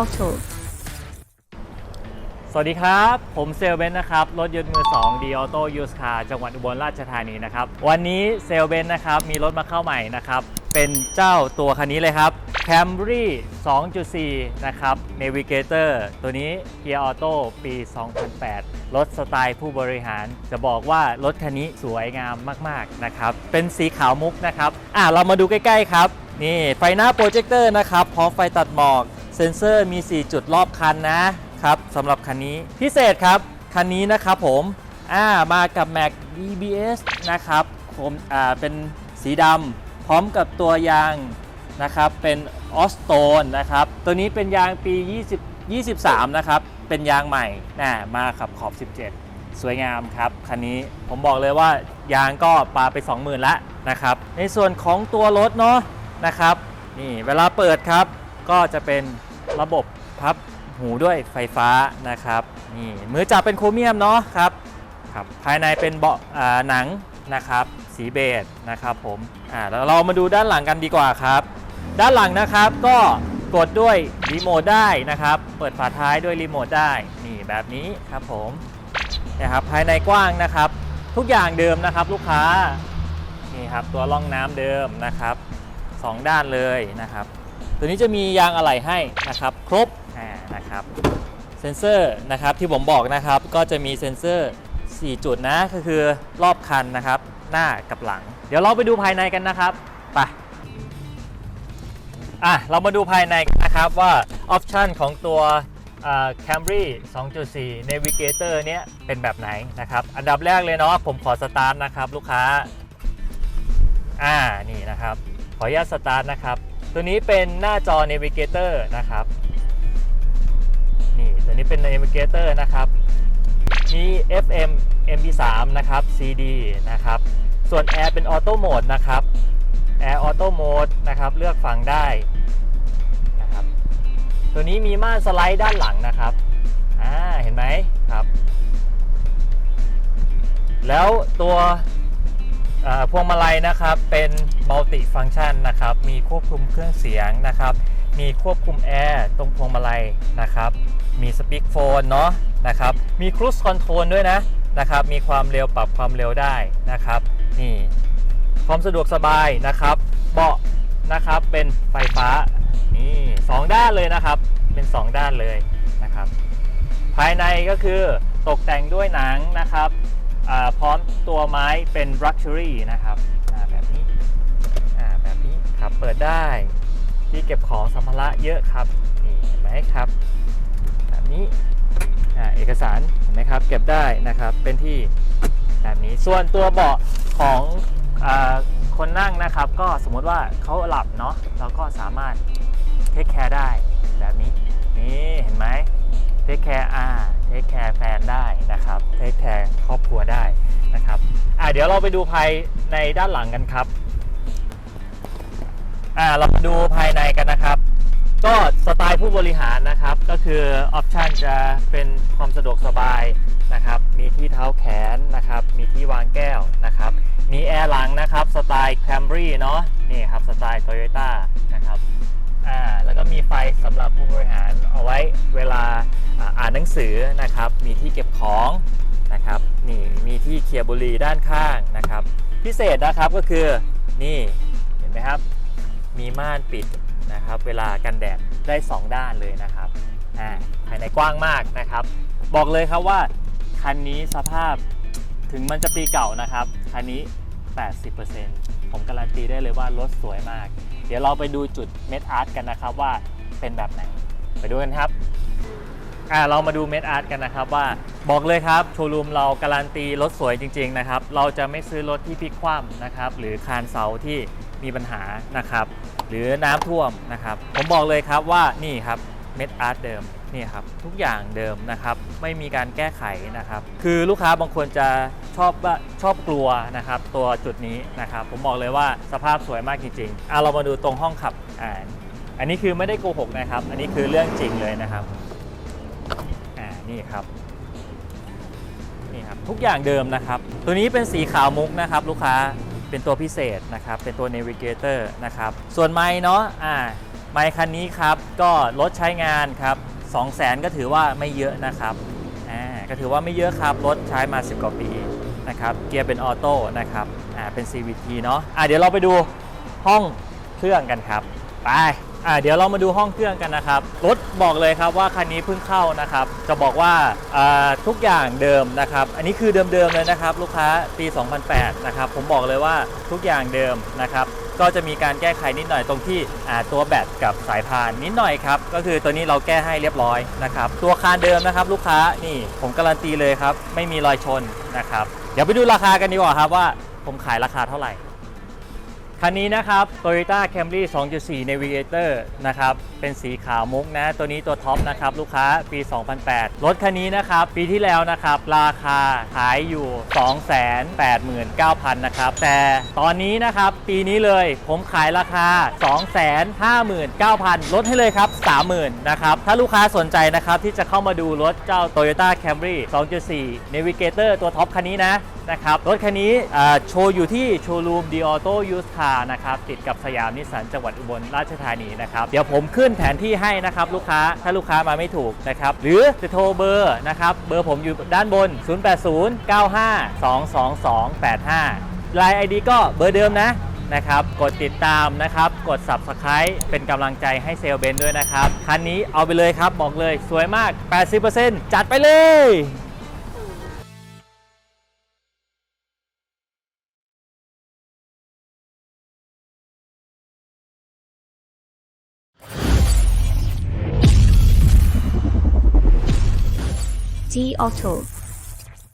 Auto สวัสดีครับ ผมเซลเบนนะครับ รถยนต์มือ2 d a u t o Used Car จังหวัดอุบลราชธานีนะครับ วันนี้เซลเบนนะครับ มีรถมาเข้าใหม่นะครับ เป็นเจ้าตัวคันนี้เลยครับ Camry 2.4 นะครับ Navigator ตัวนี้เกียร์ออโต้ปี 2008 รถสไตล์ผู้บริหาร จะบอกว่ารถคันนี้สวยงามมาก ๆ นะครับ เป็นสีขาวมุกนะครับ อะ เรามาดูใกล้ ๆ ครับ นี่ไฟหน้าโปรเจคเตอร์นะครับ พร้อมไฟตัดหมอก เซ็นเซอร์มี 4 จุดรอบคันนะครับสำหรับคันนี้พิเศษครับ คันนี้นะครับผมอ่ามากับ Mac DBS นะครับผมอ่าเป็นสีดำพร้อมกับตัวยางนะครับเป็นออสโตนนะครับตัวนี้เป็นยางปี 20 23 นะครับ เป็นยางใหม่น่ามาขับขอบ 17 สวยงามครับ คันนี้ผมบอกเลยว่ายางก็ปาไป 20,000ละนะครับ ในส่วนของตัวรถเนาะนะครับนี่เวลาเปิดครับก็จะเป็น ระบบพับหูด้วยไฟฟ้านะครับนี่มือจับเป็นโครเมียมเนาะครับครับภายในเป็นเบาะหนังนะครับสีเบจนะครับผมอ่าแล้วเรามาดูด้านหลังกันดีกว่าครับ ด้านหลังนะครับก็กดด้วยรีโมทได้นะครับ เปิดฝาท้ายด้วยรีโมทได้นี่แบบนี้ครับผมนะครับภายในกว้างนะครับ ทุกอย่างเดิมนะครับลูกค้านี่ครับตัวร่องน้ำเดิมนะครับสองด้านเลยนะครับ ตัวนี้จะมียางอะไหล่ให้นะครับครบอ่านะครับเซนเซอร์นะครับที่ผมบอกนะครับก็จะมีเซนเซอร์ 4 จุดนะก็คือรอบคันนะครับ หน้ากับหลัง เดี๋ยวเราไปดูภายในกันนะครับไปอะเรามาดูภายในกันนะครับว่าออปชันของตัวอ่า Camry 2.4 Navigator เนี้ยเป็นแบบไหนนะครับ อันดับแรกเลยเนาะผมขอสตาร์ทนะครับ ลูกค้า อ่านี่นะครับ ขออนุญาตสตาร์ทนะครับ ตัวนี้เป็นหน้าจอ Navigator นะครับ นี่ตัวนี้เป็น Navigator นะครับ มี FM MP3 นะครับ CD นะครับ ส่วน Air เป็น Auto Mode นะครับ Air Auto Mode นะครับ เลือกฟังได้นะครับ ตัวนี้มีม่านสไลด์ด้านหลังนะครับอ่าเห็นไหมครับ แล้วตัว พวงมาลัยนะครับเป็นมัลติฟัง c t ชันนะครับมีควบคุมเครื่องเสียงนะครับมีควบคุมแอร์ตรงพวงมาลัยนะครับมีสปีกโฟนเนาะนะครับมีครู i คอนโทรลด้วยนะนะครับมีความเร็วปรับความเร็วได้นะครับนี่ความสะดวกสบายนะครับ เบาะนะครับเป็นไฟฟ้านี่สองด้านเลยนะครับเป็น 2 ด้านเลยนะครับภายในก็คือตกแต่งด้วยหนังนะครับ พร้อมตัวไม้เป็น Luxury นะครับแบบนี้แบบนี้ครับเปิดได้ที่เก็บของสัมภาระเยอะครับนี่เห็นไหมครับ แบบนี้เอกสารเห็นไหมครับ เก็บได้นะครับเป็นที่แบบนี้ส่วนตัวเบาะของอคนนั่งนะครับ ก็สมมติว่าเขาหลับเนาะเราก็สามารถเทคแคร์ได้แบบนี้นี่เห็นไหมเทคแคร์อ่า คแคร์แฟนได้นะครับเทคแคร์ครอบครัวได้นะครับอ่าเดี๋ยวเราไปดูภายในด้านหลังกันครับอ่าเรามาดูภายในกันนะครับ ก็สไตล์ผู้บริหารนะครับ ก็คือออปชันจะเป็นความสะดวกสบายนะครับ มีที่เท้าแขนนะครับ มีที่วางแก้วนะครับ มีแอร์หลังนะครับ สไตล์ Camry เนาะนี่ครับสไตล์ Toyota นะครับ อ่าแล้วก็มีไฟสำหรับผู้บริหารเอาไว้เวลาอ่าอ่านหนังสือนะครับ มีที่เก็บของนะครับนี่มีที่เคลียร์บุหรี่ด้านข้างนะครับ พิเศษนะครับก็คือนี่เห็นไหมครับ มีม่านปิดนะครับ เวลากันแดดได้ 2 ด้านเลยนะครับอ่าภายในกว้างมากนะครับ บอกเลยครับว่าคันนี้สภาพถึงมันจะปีเก่านะครับ คันนี้ 80%ผมการันตีได้เลยว่ารถสวยมาก เดี๋ยวเราไปดูจุดเม็ดอาร์ตกันนะครับว่าเป็นแบบไหน ไปดูกันครับอ่าเรามาดูเม็ดอาร์ตกันนะครับว่าบอกเลยครับโชว์รูมเราการันตีรถสวยจริง ๆ นะครับ เราจะไม่ซื้อรถที่พลิกคว่ำนะครับ หรือคานเสาที่มีปัญหานะครับ หรือน้ำท่วมนะครับ ผมบอกเลยครับว่านี่ครับเม็ดอาร์ตเดิมนี่ครับทุกอย่างเดิมนะครับ ไม่มีการแก้ไขนะครับ คือลูกค้าบางคนจะ ชอบว่าชอบกลัวนะครับ ตัวจุดนี้นะครับ ผมบอกเลยว่าสภาพสวยมากจริงๆอะเรามาดูตรงห้องขับอ่าอันนี้คือไม่ได้โกหกนะครับ อันนี้คือเรื่องจริงเลยนะครับอ่านี่ครับนี่ครับ ทุกอย่างเดิมนะครับ ตัวนี้เป็นสีขาวมุกนะครับ ลูกค้าเป็นตัวพิเศษนะครับ เป็นตัว Navigator นะครับ ส่วนไม้เนาะอ่าไมค์คันนี้ครับ ก็รถใช้งานครับ2 0 0 0 0 0 ก็ถือว่าไม่เยอะนะครับอ่าก็ถือว่าไม่เยอะครับ รถใช้มา 10 กว่าปี นะครับเกียร์เป็นออโต้นะครับอ่าเป็น CVT เนาะอ่าเดี๋ยวเราไปดูห้องเครื่องกันครับไปอ่าเดี๋ยวเรามาดูห้องเครื่องกันนะครับรถบอกเลยครับว่าคันนี้เพิ่งเข้านะครับ จะบอกว่าอ่าทุกอย่างเดิมนะครับ อันนี้คือเดิมๆเลยนะครับ ลูกค้าปี2008นะครับผมบอกเลยว่าทุกอย่างเดิมนะครับ ก็จะมีการแก้ไขนิดหน่อยตรงที่อ่าตัวแบตกับสายพานนิดหน่อยครับก็คือตัวนี้เราแก้ให้เรียบร้อยนะครับ ตัวคานเดิมนะครับ ลูกค้านี่ผมการันตีเลยครับ ไม่มีรอยชนนะครับ เดี๋ยวไปดูราคากันดีกว่าครับว่าผมขายราคาเท่าไหร่ คันนี้นะครับ Toyota Camry 2.4 Navigator นะครับ เป็นสีขาวมุกนะ ตัวนี้ตัวท็อปนะครับ ลูกค้าปี 2008 รถคันนี้นะครับ ปีที่แล้วนะครับ ราคาขายอยู่ 289,000 นะครับ แต่ตอนนี้นะครับ ปีนี้เลยผมขายราคา 259,000 ลดให้เลยครับ 30,000 นะครับ ถ้าลูกค้าสนใจนะครับ ที่จะเข้ามาดูรถเจ้า Toyota Camry 2.4 Navigator ตัวท็อปคันนี้นะนะครับ รถคันนี้โชว์อยู่ที่โชว์รูม d ีออโต้ยูสคาร์นะครับ ติดกับสยามนิสสันจังหวัดอุบลราชธานีนะครับ เดี๋ยวผมขึ้นแผนที่ให้นะครับ ลูกค้าถ้าลูกค้ามาไม่ถูกนะครับ หรือจะโทรเบอร์นะครับ เบอร์ผมอยู่ด้านบน 0809522285ลาย ID ก็เบอร์เดิมนะนะครับ กดติดตามนะครับ กด Subscribe เป็นกำลังใจให้เซลเบนด้วยนะครับ คันนี้เอาไปเลยครับ บอกเลยสวยมาก 80%จัดไปเลย G Auto